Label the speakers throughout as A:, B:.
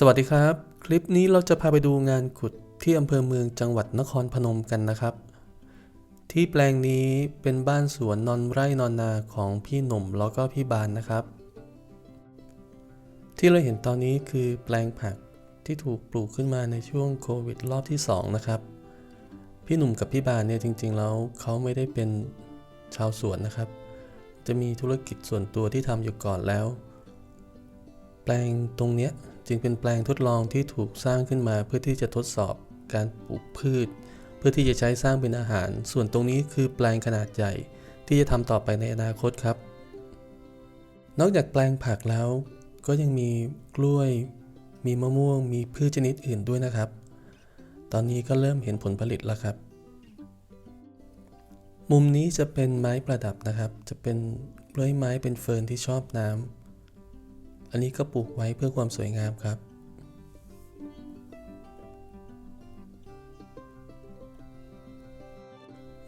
A: สวัสดีครับ คลิปนี้เราจะพาไปดูงานขุดที่อำเภอเมืองจังหวัดนครพนมกันนะครับ ที่แปลงนี้เป็นบ้านสวนนอนไร่นอนนาของพี่หนุ่มแล้วก็พี่บานนะครับ ที่เราเห็นตอนนี้คือแปลงผักที่ถูกปลูกขึ้นมาในช่วงโควิดรอบที่ 2 นะครับ พี่หนุ่มกับพี่บานเนี่ยจริง ๆ แล้วเขาไม่ได้เป็นชาวสวนนะครับ จะมีธุรกิจส่วนตัวที่ทำอยู่ก่อนแล้ว แปลงตรงเนี้ย จึงเป็นแปลงทดลองที่ถูกสร้างขึ้นมาเพื่อที่จะทดสอบการปลูกพืช เพื่อที่จะใช้สร้างเป็นอาหาร ส่วนตรงนี้คือแปลงขนาดใหญ่ ที่จะทำต่อไปในอนาคตครับ นอกจากแปลงผักแล้ว ก็ยังมีกล้วย มีมะม่วง มีพืชชนิดอื่นด้วยนะครับ ตอนนี้ก็เริ่มเห็นผลผลิตแล้วครับ มุมนี้จะเป็นไม้ประดับนะครับ จะเป็นกล้วยไม้เป็นเฟิร์นที่ชอบน้ำ อันนี้ก็ปลูกไว้เพื่อความสวยงามครับ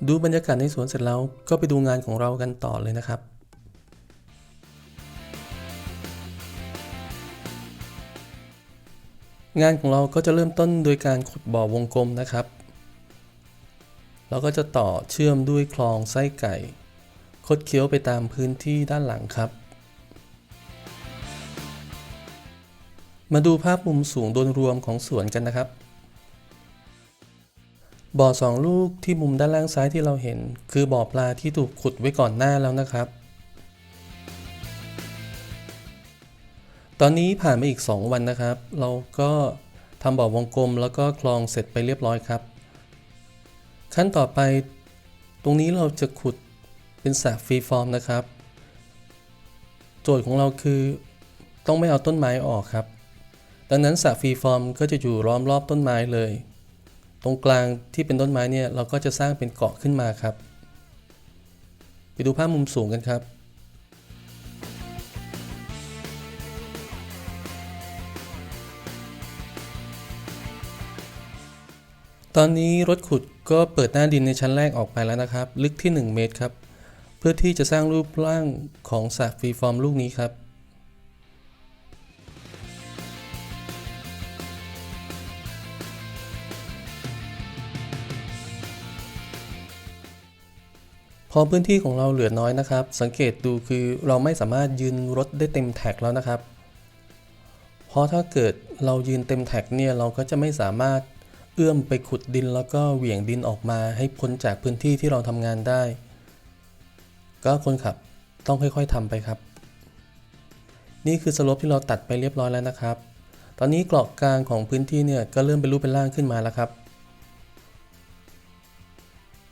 A: ดูบรรยากาศในสวนเสร็จแล้วก็ไปดูงานของเรากันต่อเลยนะครับงานของเราก็จะเริ่มต้นโดยการขุดบ่อวงกลมนะครับเราก็จะต่อเชื่อมด้วยคลองไส้ไก่ คดเคี้ยวไปตามพื้นที่ด้านหลังครับ มาดูภาพมุมสูงโดยรวมของสวนกันนะครับ บ่อสองลูกที่มุมด้านล่างซ้ายที่เราเห็น คือบ่อปลาที่ถูกขุดไว้ก่อนหน้าแล้วนะครับ ตอนนี้ผ่านมาอีก 2 วันนะครับ เราก็ทำบ่อวงกลมแล้วก็คลองเสร็จไปเรียบร้อยครับ ขั้นต่อไปตรงนี้เราจะขุดเป็นสระฟรีฟอร์มนะครับ โจทย์ของเราคือต้องไม่เอาต้นไม้ออกครับ ดังนั้นสระฟรีฟอร์มก็จะอยู่ล้อมรอบต้นไม้เลย ตรงกลางที่เป็นต้นไม้เนี่ยเราก็จะสร้างเป็นเกาะขึ้นมาครับ ไปดูภาพมุมสูงกันครับตอนนี้รถขุดก็เปิดหน้าดินในชั้นแรกออกไปแล้วนะครับ ลึกที่ 1 เมตรครับ เพื่อที่จะสร้างรูปร่างของสระฟรีฟอร์มลูกนี้ครับ อพื้นที่ของเราเหลือน้อยนะครับ สังเกตดูคือเราไม่สามารถยืนรถได้เต็มแท็กแล้วนะครับ เพราะถ้าเกิดเรายืนเต็มแท็กเนี่ยเราก็จะไม่สามารถเอื้อมไปขุดดินแล้วก็เหวี่ยงดินออกมาให้พ้นจากพื้นที่ที่เราทำงานได้ ก็คนขับต้องค่อยๆทำไปครับ นี่คือสลปที่เราตัดไปเรียบร้อยแล้วนะครับ ตอนนี้เกรอกกลางของพื้นที่เนี่ยก็เริ่มเป็นรูปเป็นร่างขึ้นมาแล้วครับ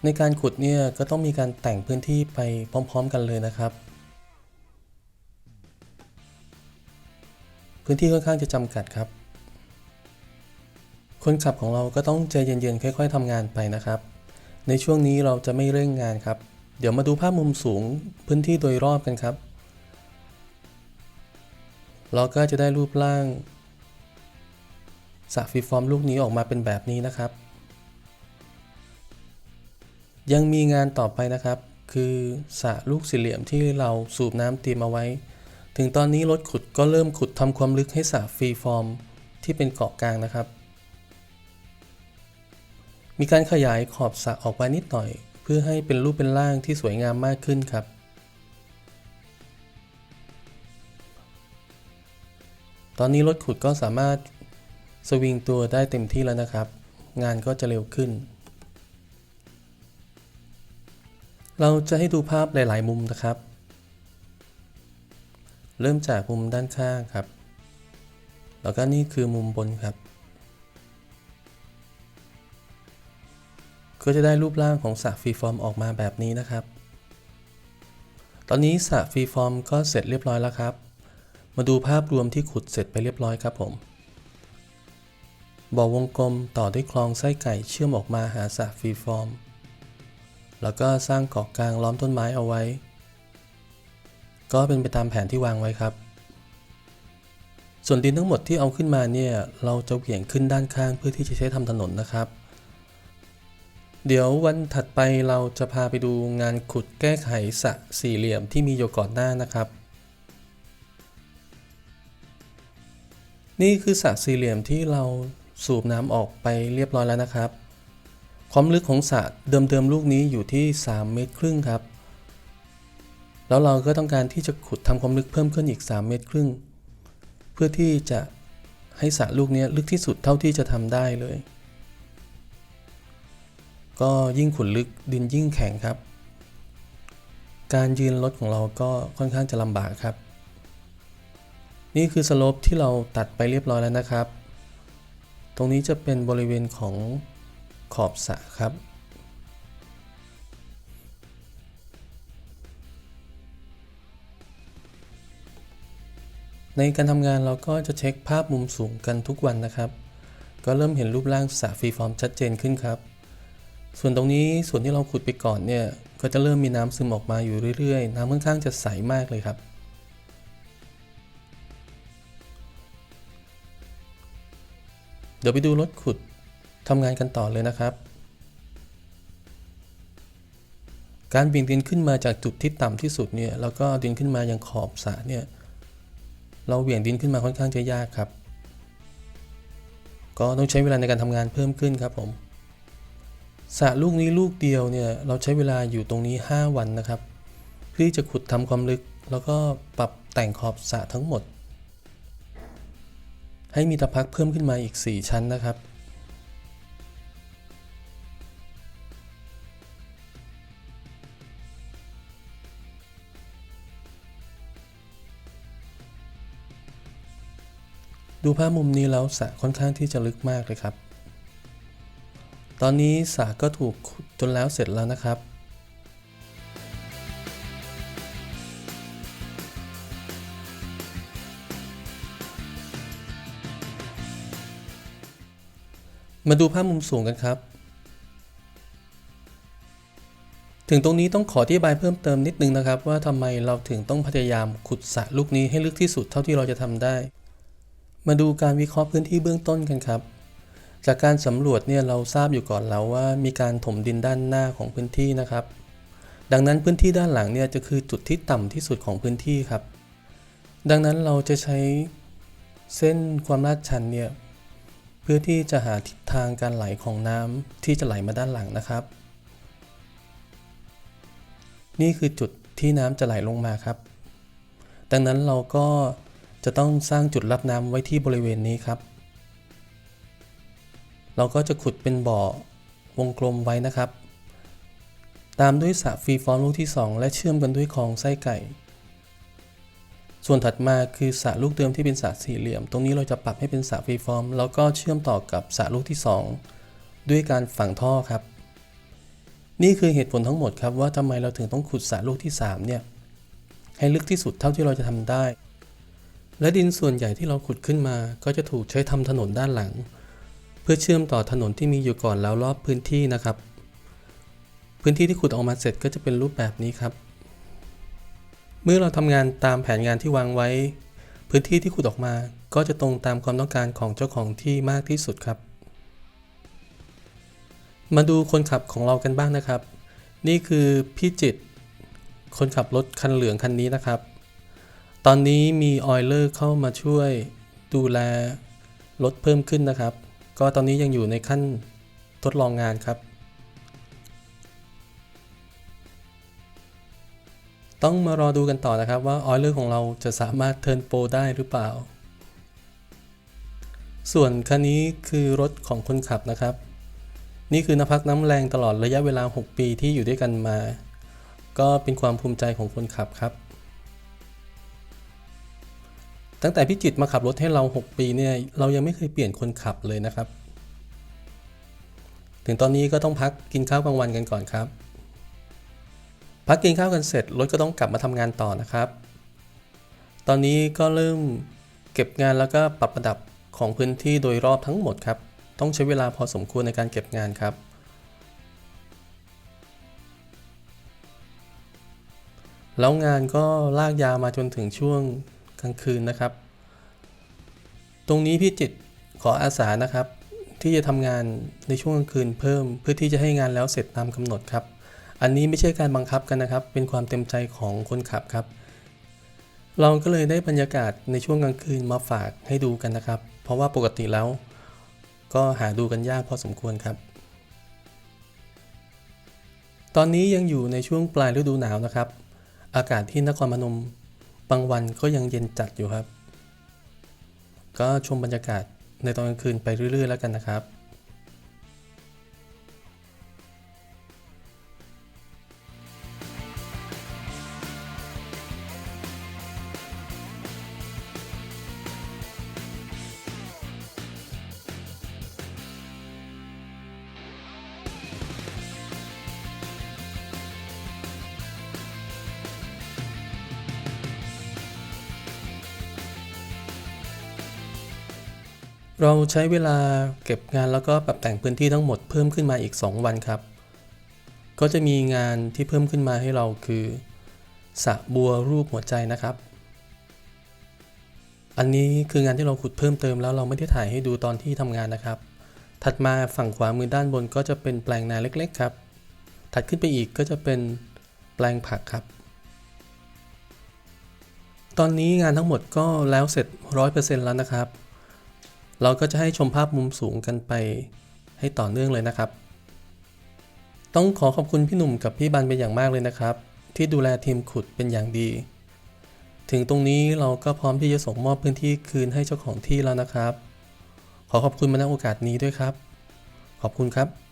A: ในการขุดเนี่ยก็ต้องมีการแต่งพื้นที่ไปพร้อม ๆ กันเลยนะครับ พื้นที่ค่อนข้างจะจำกัดครับ คนขับของเราก็ต้องใจเย็นๆค่อย ๆทำงานไปนะครับ ในช่วงนี้เราจะไม่เร่งงานครับ เดี๋ยวมาดูภาพมุมสูงพื้นที่โดยรอบกันครับ เราก็จะได้รูปร่างสระฟีฟอร์มลูกนี้ออกมาเป็นแบบนี้นะครับ ยังมีงานต่อไปนะครับ คือสระลูกสี่เหลี่ยมที่เราสูบน้ำเตรียมเอาไว้ ถึงตอนนี้รถขุดก็เริ่มขุดทำความลึกให้สระฟรีฟอร์มที่เป็นเกาะกลางนะครับ มีการขยายขอบสระออกไปนิดหน่อย เพื่อให้เป็นรูปเป็นร่างที่สวยงามมากขึ้นครับตอนนี้รถขุดก็สามารถสวิงตัวได้เต็มที่แล้วนะครับ งานก็จะเร็วขึ้น เราจะให้ดูภาพหลาย ๆ มุมนะครับ เริ่มจากมุมด้านข้างครับ แล้วก็นี่คือมุมบนครับ ก็จะได้รูปร่างของสระฟรีฟอร์มออกมาแบบนี้นะครับ ตอนนี้สระฟรีฟอร์มก็เสร็จเรียบร้อยแล้วครับ มาดูภาพรวมที่ขุดเสร็จไปเรียบร้อยครับผมบ่อวงกลมต่อด้วยคลองไส้ไก่เชื่อมออกมาหาสระฟรีฟอร์ม แล้วก็สร้างเกาะกลางล้อมต้นไม้เอาไว้ ก็เป็นไปตามแผนที่วางไว้ครับ ส่วนดินทั้งหมดที่เอาขึ้นมาเนี่ย เราจะเหวี่ยงขึ้นด้านข้างเพื่อที่จะใช้ทำถนนนะครับ เดี๋ยววันถัดไปเราจะพาไปดูงานขุดแก้ไขสระสี่เหลี่ยมที่มีอยู่ก่อนหน้านะครับนี่คือสระสี่เหลี่ยมที่เราสูบน้ำออกไปเรียบร้อยแล้วนะครับ ความลึกของสระเดิมๆลูกนี้อยู่ที่ 3 เมตรครึ่งครับ แล้วเราก็ต้องการที่จะขุดทำความลึกเพิ่มขึ้นอีก 3 เมตรครึ่ง เพื่อที่จะให้สระลูกนี้ลึกที่สุดเท่าที่จะทำได้เลย ก็ยิ่งขุดลึกดินยิ่งแข็งครับ การยืนรถของเราก็ค่อนข้างจะลำบากครับ นี่คือสโลปที่เราตัดไปเรียบร้อยแล้วนะครับ ตรงนี้จะเป็นบริเวณของ ขอบสระครับ ในการทำงานเราก็จะเช็คภาพมุมสูงกันทุกวันนะครับ ก็เริ่มเห็นรูปร่างสระฟรีฟอร์มชัดเจนขึ้นครับ ส่วนตรงนี้ส่วนที่เราขุดไปก่อนเนี่ย ก็จะเริ่มมีน้ำซึมออกมาอยู่เรื่อยๆ น้ำค่อนข้างจะใสมากเลยครับเดี๋ยวไปดูรถขุด ทำงานกันต่อเลยนะครับ การบี่งดินขึ้นมาจากจุดที่ต่ำที่สุดเนี่ยแล้วก็ดินขึ้นมายังขอบสระเนี่ยเราเบี่ยงดินขึ้นมาค่อนข้างจะยากครับ ก็ต้องใช้เวลาในการทำงานเพิ่มขึ้นครับผมสระลูกนี้ลูกเดียวเนี่ยเราใช้เวลาอยู่ตรงนี้ 5 วันนะครับ เพื่อจะขุดทำความลึก แล้วก็ปรับแต่งขอบสระทั้งหมด ให้มีตะพักเพิ่มขึ้นมาอีก 4 ชั้นนะครับ ดูภาพมุมนี้แล้วสระค่อนข้างที่จะลึกมากเลยครับ ตอนนี้สระก็ถูกจนแล้วเสร็จแล้วนะครับ มาดูภาพมุมสูงกันครับถึงตรงนี้ต้องขออธิบายเพิ่มเติมนิดนึงนะครับ ว่าทำไมเราถึงต้องพยายามขุดสระลูกนี้ให้ลึกที่สุดเท่าที่เราจะทำได้ มาดูการวิเคราะห์พื้นที่เบื้องต้นกันครับ จากการสำรวจเนี่ยเราทราบอยู่ก่อนแล้วว่ามีการถมดินด้านหน้าของพื้นที่นะครับ ดังนั้นพื้นที่ด้านหลังเนี่ยจะคือจุดที่ต่ำที่สุดของพื้นที่ครับ ดังนั้นเราจะใช้เส้นความลาดชันเนี่ยเพื่อที่จะหาทิศทางการไหลของน้ำที่จะไหลมาด้านหลังนะครับ นี่คือจุดที่น้ำจะไหลลงมาครับ ดังนั้นเราก็ จะต้องสร้างจุดรับน้ำไว้ที่บริเวณนี้ครับ เราก็จะขุดเป็นบ่อวงกลมไว้นะครับ ตามด้วยสระฟรีฟอร์มลูกที่ 2 และเชื่อมกันด้วยคลองไส้ไก่ ส่วนถัดมาคือสระลูกเดิมที่เป็นสระสี่เหลี่ยม ตรงนี้เราจะปรับให้เป็นสระฟรีฟอร์มแล้วก็เชื่อมต่อกับสระลูกที่ 2 ด้วยการฝังท่อครับ นี่คือเหตุผลทั้งหมดครับว่าทำไมเราถึงต้องขุดสระลูกที่3เนี่ยให้ลึกที่สุดเท่าที่เราจะทำได้ และดินส่วนใหญ่ที่เราขุดขึ้นมาก็จะถูกใช้ทำถนนด้านหลัง เพื่อเชื่อมต่อถนนที่มีอยู่ก่อนแล้วรอบพื้นที่นะครับ พื้นที่ที่ขุดออกมาเสร็จก็จะเป็นรูปแบบนี้ครับ เมื่อเราทำงานตามแผนงานที่วางไว้ พื้นที่ที่ขุดออกมาก็จะตรงตามความต้องการของเจ้าของที่มากที่สุดครับ มาดูคนขับของเรากันบ้างนะครับ นี่คือพี่จิต คนขับรถคันเหลืองคันนี้นะครับ ตอนนี้มีออยเลอร์เข้ามาช่วยดูแลรถเพิ่มขึ้นนะครับ ก็ตอนนี้ยังอยู่ในขั้นทดลองงานครับ ต้องมารอดูกันต่อนะครับว่าออยเลอร์ของเราจะสามารถเทิร์นโปรได้หรือเปล่า ส่วนคันนี้คือรถของคนขับนะครับ นี่คือน้ำพักน้ำแรงตลอดระยะเวลา 6 ปีที่อยู่ด้วยกันมา ก็เป็นความภูมิใจของคนขับครับ ตั้งแต่พี่จิตมาขับรถให้เรา 6 ปีเนี่ยเรายังไม่เคยเปลี่ยนคนขับเลยนะครับ ถึงตอนนี้ก็ต้องพักกินข้าวกลางวันกันก่อนครับ พักกินข้าวกันเสร็จรถก็ต้องกลับมาทำงานต่อนะครับ ตอนนี้ก็เริ่มเก็บงานแล้วก็ปรับระดับของพื้นที่โดยรอบทั้งหมดครับ ต้องใช้เวลาพอสมควรในการเก็บงานครับแล้วงานก็ลากยาวมาจนถึงช่วง ลางคืนนะครับ ตรงนี้พี่จิตขออาสานะครับ ที่จะทำงานในช่วงกลางคืนเพิ่ม เพื่อที่จะให้งานแล้วเสร็จตามกำหนดครับ อันนี้ไม่ใช่การบังคับกันนะครับ เป็นความเต็มใจของคนขับครับ เราก็เลยได้บรรยากาศในช่วงกลางคืนมาฝากให้ดูกันนะครับ เพราะว่าปกติแล้ว ก็หาดูกันยากพอสมควรครับตอนนี้ยังอยู่ในช่วงปลายฤดูหนาวนะครับ อากาศที่นครพนม บางวันก็ยังเย็นจัดอยู่ครับ ก็ชมบรรยากาศในตอนกลางคืนไปเรื่อย ๆ แล้วกันนะครับ เราใช้เวลาเก็บงานแล้วก็ปรับแต่งพื้นที่ทั้งหมดเพิ่มขึ้นมาอีก 2 วันครับ ก็จะมีงานที่เพิ่มขึ้นมาให้เราคือสะบัวรูปหัวใจนะครับ อันนี้คืองานที่เราขุดเพิ่มเติมแล้วเราไม่ได้ถ่ายให้ดูตอนที่ทำงานนะครับ ถัดมาฝั่งขวามือด้านบนก็จะเป็นแปลงนาเล็กๆครับ ถัดขึ้นไปอีกก็จะเป็นแปลงผักครับ ตอนนี้งานทั้งหมดก็แล้วเสร็จ 100%แล้วนะครับ เราก็จะให้ชมภาพมุมสูงกันไปให้ต่อเนื่องเลยนะครับ ต้องขอขอบคุณพี่หนุ่มกับพี่บันเป็นอย่างมากเลยนะครับ ที่ดูแลทีมขุดเป็นอย่างดี ถึงตรงนี้เราก็พร้อมที่จะส่งมอบพื้นที่คืนให้เจ้าของที่แล้วนะครับ ขอขอบคุณมาณโอกาสนี้ด้วยครับ ขอบคุณครับ